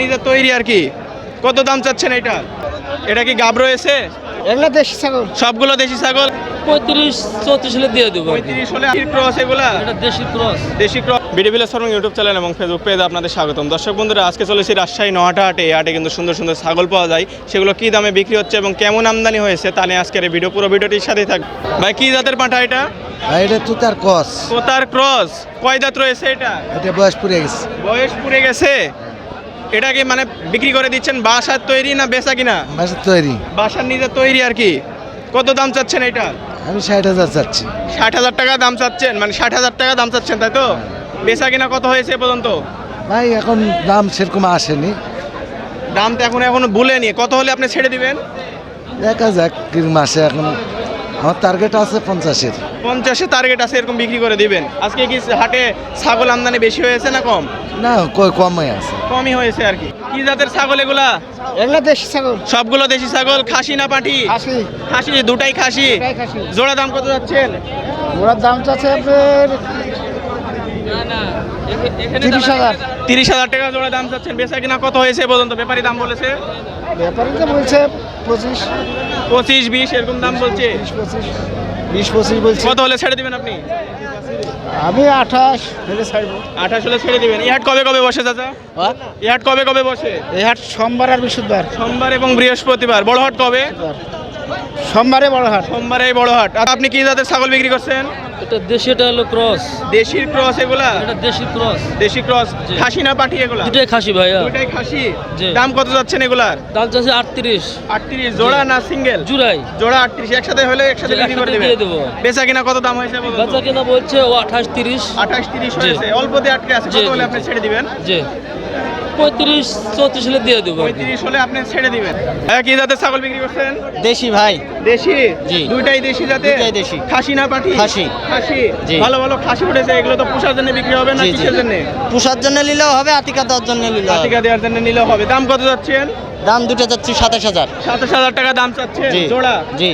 নিজে তৈরি আর কি? কত দাম চাচ্ছেন এটা? এটা কি গাব রয়েছে এগুলো দেশি ছাগল। সবগুলো দেশি ছাগল? পঁয়ত্রিশ চৌত্রিশ হলে দিয়ে দেবো আর পঁয়ত্রিশ হলে ক্রস এগুলা? এটা দেশি ক্রস। দেশি ক্রস। ইউটিউব চ্যানেল এবং ফেসবুক পেজে আপনাদের স্বাগতম। দর্শক বন্ধুরা আজকে চলেছি রাজশাহী নহাটা হাটে। এই হাটে কিন্তু সুন্দর সুন্দর ছাগল পাওয়া যায়। সেগুলো কি দামে বিক্রি হচ্ছে এবং কেমন আমদানি হয়েছে তা নিয়ে আজকের এই ভিডিও পুরো ভিডিওটির সাথেই থাকবে ভাই কি জাতের পাঁঠা এটা? এটা তুতার কস তোতার ক্রস। কয় দাঁত রয়েছে এটা? এটা বয়স পুড়ে গেছে। বয়স পুড়ে গেছে? এটা কি মানে বিক্রি করে দিচ্ছেন বাসার তৈরি না বেচা কিনা? মাসের তৈরি। বাসার নিজে তৈরি আর কি। কত দাম চাচ্ছেন এটা? আমি ষাট হাজার চাচ্ছি। ষাট হাজার টাকা দাম চাচ্ছেন মানে ষাট হাজার টাকা দাম চাচ্ছেন তাই তো? বেচা কিনা কত হয়েছে পর্যন্ত? ভাই এখন দাম সেরকম আসেনি। দাম তো এখন এখনও ভুলেনি কত হলে আপনি ছেড়ে দিবেন? দেখা যাক কি মাসে এখন। আমার টার্গেট আছে পঞ্চাশের। পঞ্চাশে টার্গেট আছে এরকম বিক্রি করে দিবেন। আজকে কি হাটে ছাগল আমদানি বেশি হয়েছে না কম? না কমই আছে। কমই হয়েছে আর কি। কি জাতের ছাগল এগুলা? এগুলো দেশি ছাগল। সবগুলো দেশি ছাগল খাসি না পাঠি আশি খাসি দুটাই খাসি। খাসি। জোড়া দাম কত যাচ্ছেন? ওরা দাম চাচ্ছে আপনার তিরিশ হাজার। তিরিশ হাজার টাকা জোড়া দাম চাচ্ছেন। বেচা কিনা কত হয়েছে এ পর্যন্ত? ব্যাপারী দাম বলেছে? ব্যাপারী তো বলছে পঁচিশ। পঁচিশ বিশ এরকম দাম বলছে? পঁচিশ। বিশ পঁচিশ বলছি। কত হলে ছেড়ে দিবেন আপনি? আমি আঠাশ। হলে ছাড়বো। আঠাশ হলে ছেড়ে দিবেন। ইহাট কবে কবে বসে চাচা? ইহাট কবে কবে বসে? ইহাট সোমবার আর বৃহস্পতিবার। সোমবার এবং বৃহস্পতিবার। বড় হাট কবে? সোমবারে বড় হাট। সোমবারে বড় হাট। আর আপনি কি জাতের ছাগল বিক্রি করছেন? এটা দেশি এটা হলো ক্রস। দেশির ক্রস এগুলা? এটা দেশি ক্রস। দেশি ক্রস। খাসি না পাঠি এগুলা? দুটাই খাসি ভাইয়া। দুইটাই খাসি? দাম কত যাচ্ছেন এগুলার? দাম চাচ্ছে আটত্রিশ। আটত্রিশ। জোড়া না সিঙ্গেল? জুড়াই। জোড়া আটত্রিশ। একসাথে হলে একসাথে জি, বিক্রি করে দিয়ে দেবো। বেচা কিনা কত দাম হয়েছে বলুন তো? বাচ্চা কিনা বলছে ও আঠাশ তিরিশ। আঠাশ তিরিশ জি। হয়েছে। অল্পতে আটকে আছে। কত হলে আপনি ছেড়ে দিবেন? যে পঁয়ত্রিশ চৌত্রিশ হলে দিয়ে দেবো পঁয়ত্রিশ হলে আপনি ছেড়ে দিবেন। হ্যাঁ কি জাতের ছাগল বিক্রি করছেন? দেশি ভাই। দেশি? জি। দুইটাই দেশি জাতে দুইটাই দেশি। খাসি না পাঠি খাসি। খাসি। জি। ভালো ভালো খাসি উঠেছে এগুলো তো পোষার জন্য বিক্রি হবে না। কিসের জন্য? পুষার জন্য নিলেও হবে আতিকা দেওয়ার জন্য নিলেও হবে। আতিকা দেওয়ার জন্য নিলেও হবে। দাম কত যাচ্ছেন? দাম দুটো চাচ্ছি সাতাশ হাজার। সাতাশ হাজার টাকা দাম চাচ্ছে? জোড়া? জি।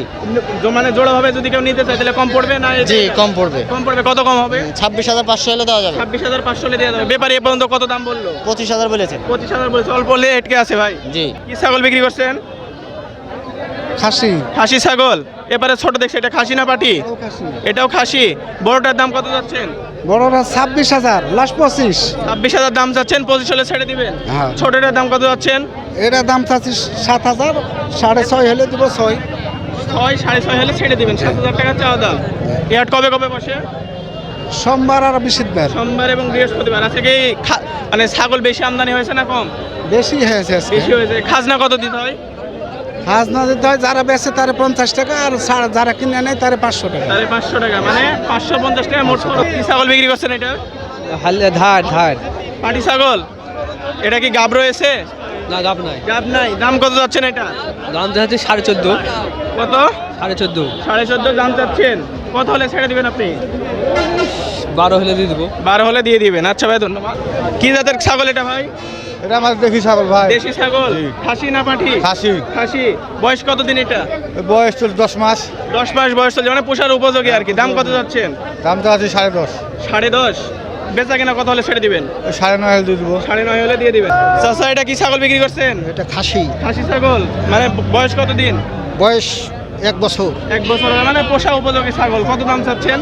মানে জোড়া হবে যদি কেউ নিতে চায় তাহলে কম পড়বে না জি কম পড়বে। কম পড়বে। কত কম হবে? ছাব্বিশ হাজার পাঁচশো হলে দেওয়া যাবে। ছাব্বিশ হাজার পাঁচশো হলে দেওয়া যাবে। ব্যাপারে এ পর্যন্ত কত দাম বলল? পঁচিশ হাজার বলেছেন পঁচিশ হাজার বলেছে। অল্প হলে এটকে আছে ভাই। জি। কি ছাগল বিক্রি করছেন? খাসি। খাসি ছাগল। এবারে ছোট দেখছে এটা খাসি না পাটি? এটাও খাসি। বড়টার দাম কত যাচ্ছেন? বড়রা ছাব্বিশ হাজার লাস্ট পঁচিশ। ছাব্বিশ হাজার দাম যাচ্ছেন পঁচিশ হলে ছেড়ে দিবেন। হ্যাঁ। ছোটটার দাম কত যাচ্ছেন? এটার দাম চাচ্ছি সাত হাজার সাড়ে ছয় হলে দিব ছয়। ছয় সাড়ে ছয় হলে ছেড়ে দিবেন সাত হাজার টাকা চাওয়া দাম। এই কবে কবে বসে? সোমবার আর বৃহস্পতিবার। সোমবার এবং বৃহস্পতিবার। আজকে কি মানে ছাগল বেশি আমদানি হয়েছে না কম? বেশি হয়েছে বেশি হয়েছে। খাজনা কত দিতে হয়? হাজ না দিতে হয় যারা বেচে তারে পঞ্চাশ টাকা আর ছাড়- যারা কিনে নেয় তারে পাঁচশো টাকা। তাহলে পাঁচশো টাকা মানে পাঁচশো পঞ্চাশ টাকা মোট কি ছাগল বিক্রি করছেন এটা? হালে ধার ধার। পাটি ছাগল? এটা কি গাব রয়েছে? না গাপ নাই। গাব নাই। দাম কত যাচ্ছেন এটা? দাম চাচ্ছে সাড়ে চোদ্দ। কত? সাড়ে চোদ্দ। সাড়ে চোদ্দ দাম চাচ্ছেন। কত হলে ছেড়ে দিবেন আপনি? বারো হলে দিয়ে দেবো। বারো হলে দিয়ে দিবেন। আচ্ছা ভাই ধন্যবাদ। কি জাতের ছাগল এটা ভাই? এটা আমার দেখি ছাগল ভাই। দেশি ছাগল? খাসি না পাঠি? খাসি। খাসি। বয়স কত দিন এটা? বয়স চল দশ মাস। দশ মাস বয়স চলছে মানে পোষার উপযোগী আর কি। দাম কত যাচ্ছেন? দাম তো আছে সাড়ে দশ। সাড়ে দশ। বেচা কিনা কত হলে ছেড়ে দিবেন? সাড়ে নয় হলে দিয়ে দেবো। সাড়ে নয় হলে দিয়ে দিবেন। চাচা এটা কি ছাগল বিক্রি করছেন? এটা খাসি। খাসি ছাগল? মানে বয়স কত দিন বয়স এক বছর। এক বছর মানে পোষা উপযোগী ছাগল। কত দাম চাচ্ছেন?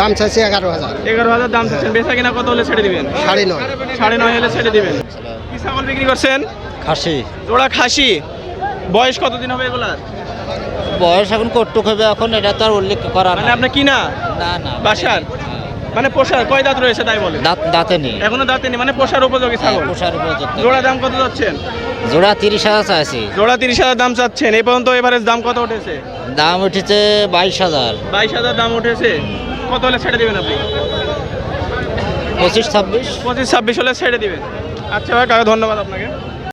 দাম চাইছে এগারো হাজার। এগারো হাজার দাম চাচ্ছেন। বেচা কিনা কত হলে ছেড়ে দিবেন? সাড়ে নয়। সাড়ে নয় হলে ছেড়ে দিবেন। কি ছাগল বিক্রি করছেন? খাসি। জোড়া খাসি। বয়স কতদিন হবে এগুলার? বয়স এখন কটুক হবে এখন এটা তো আর উল্লেখ করা মানে আপনার কিনা? না না। বাসার? মানে পোষার? কয় দাঁত রয়েছে তাই বলে? দাঁত দাঁতে নেই। এখনও দাঁতে নেই মানে পোষার উপযোগী ছাগল। পোষার উপযোগী। জোড়া দাম কত যাচ্ছেন জোড়া তিরিশ হাজার চাইছি। জোড়া তিরিশ হাজার দাম চাচ্ছেন। এই পর্যন্ত এভারেজ দাম কত উঠেছে? দাম উঠেছে বাইশ হাজার। বাইশ হাজার দাম উঠেছে। কত হলে ছেড়ে দেবেন আপনি? পঁচিশ ছাব্বিশ। পঁচিশ ছাব্বিশ হলে ছেড়ে দেবেন। আচ্ছা ভাই কাকা ধন্যবাদ আপনাকে।